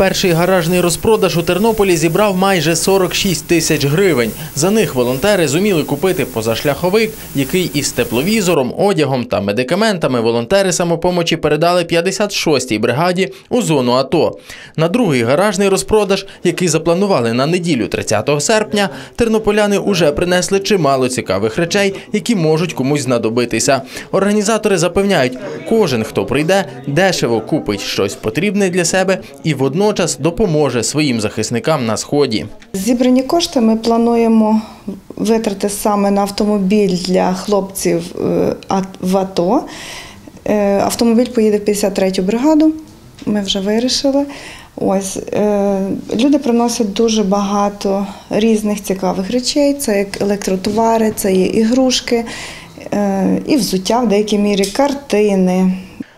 Перший гаражний розпродаж у Тернополі зібрав майже 46 тисяч гривень. За них волонтери зуміли купити позашляховик, який із тепловізором, одягом та медикаментами волонтери самопомочі передали 56-й бригаді у зону АТО. На другий гаражний розпродаж, який запланували на неділю 30 серпня, тернополяни уже принесли чимало цікавих речей, які можуть комусь знадобитися. Організатори запевняють, кожен, хто прийде, дешево купить щось потрібне для себе і водночас допоможе своїм захисникам на сході. Зібрані кошти ми плануємо витрати саме на автомобіль для хлопців е, в АТО. Е, Автомобіль поїде в 53-ю бригаду. Ми вже вирішили. Ось е, люди приносять дуже багато різних цікавих речей. Це як електротовари, це є ігрушки, і взуття в деякій мірі, картини,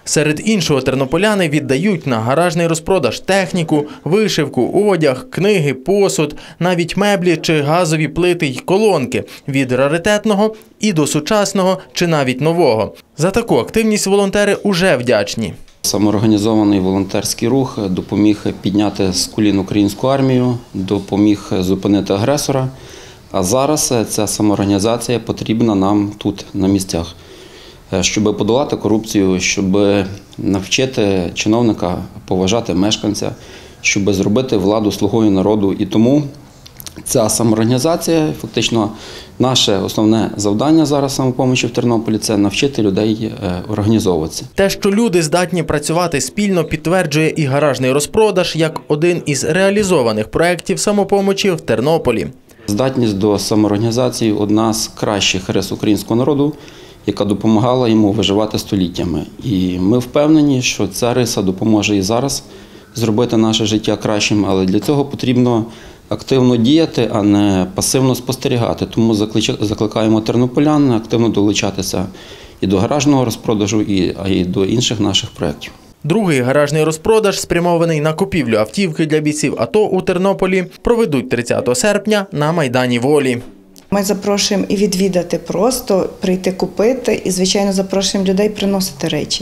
Серед іншого тернополяни віддають на гаражний розпродаж техніку, вишивку, одяг, книги, посуд, навіть меблі чи газові плити й колонки від раритетного і до сучасного чи навіть нового. За таку активність волонтери уже вдячні. Самоорганізований волонтерський рух допоміг підняти з колін українську армію, допоміг зупинити агресора. А зараз ця самоорганізація потрібна нам тут, на місцях, щоб подолати корупцію, щоб навчити чиновника поважати мешканця, щоб зробити владу слугою народу. І тому ця самоорганізація, фактично, наше основне завдання зараз самопомочі в Тернополі це навчити людей е, організовуватися. Те, що люди здатні працювати спільно, підтверджує і гаражний розпродаж як один із реалізованих проєктів самопомочі в Тернополі. Здатність до самоорганізації одна з кращих рис українського народу, яка допомагала йому виживати століттями. І ми впевнені, що ця риса допоможе і зараз зробити наше життя кращим, але для цього потрібно активно діяти, а не пасивно спостерігати. Тому закликаємо тернополян активно долучатися і до гаражного розпродажу, і, а й до інших наших проєктів. Другий гаражний розпродаж, спрямований на купівлю автівки для бійців АТО у Тернополі, проведуть 30 серпня на Майдані Волі. Ми запрошуємо і відвідати просто, прийти купити, і, звичайно, запрошуємо людей приносити речі.